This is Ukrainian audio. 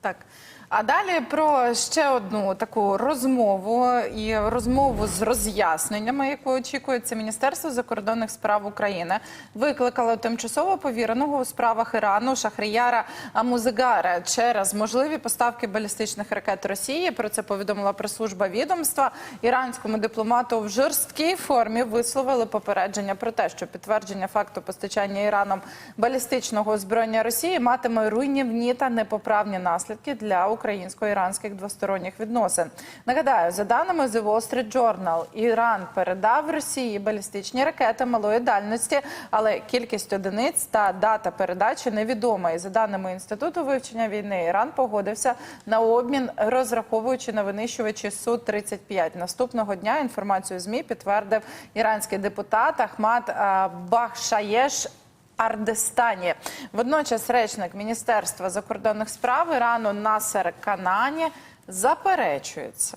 Так. А далі про ще одну таку розмову і розмову з роз'ясненнями, яку очікується Міністерство закордонних справ України. Викликало тимчасово повіреного у справах Ірану Шахрияра Амузигара через можливі поставки балістичних ракет Росії. Про це повідомила прес-служба відомства. Іранському дипломату в жорсткій формі висловили попередження про те, що підтвердження факту постачання Іраном балістичного озброєння Росії матиме руйнівні та непоправні наслідки для українсько-іранських двосторонніх відносин. Нагадаю, за даними The Wall Street Journal, Іран передав Росії балістичні ракети малої дальності, але кількість одиниць та дата передачі невідома. І за даними інституту вивчення війни, Іран погодився на обмін, розраховуючи на винищувачі су 35 Наступного дня інформацію змі підтвердив іранський депутат Ахмад Бахшаєш. Ардестані. Водночас речник Міністерства закордонних справ Ірану Насер Канані заперечується.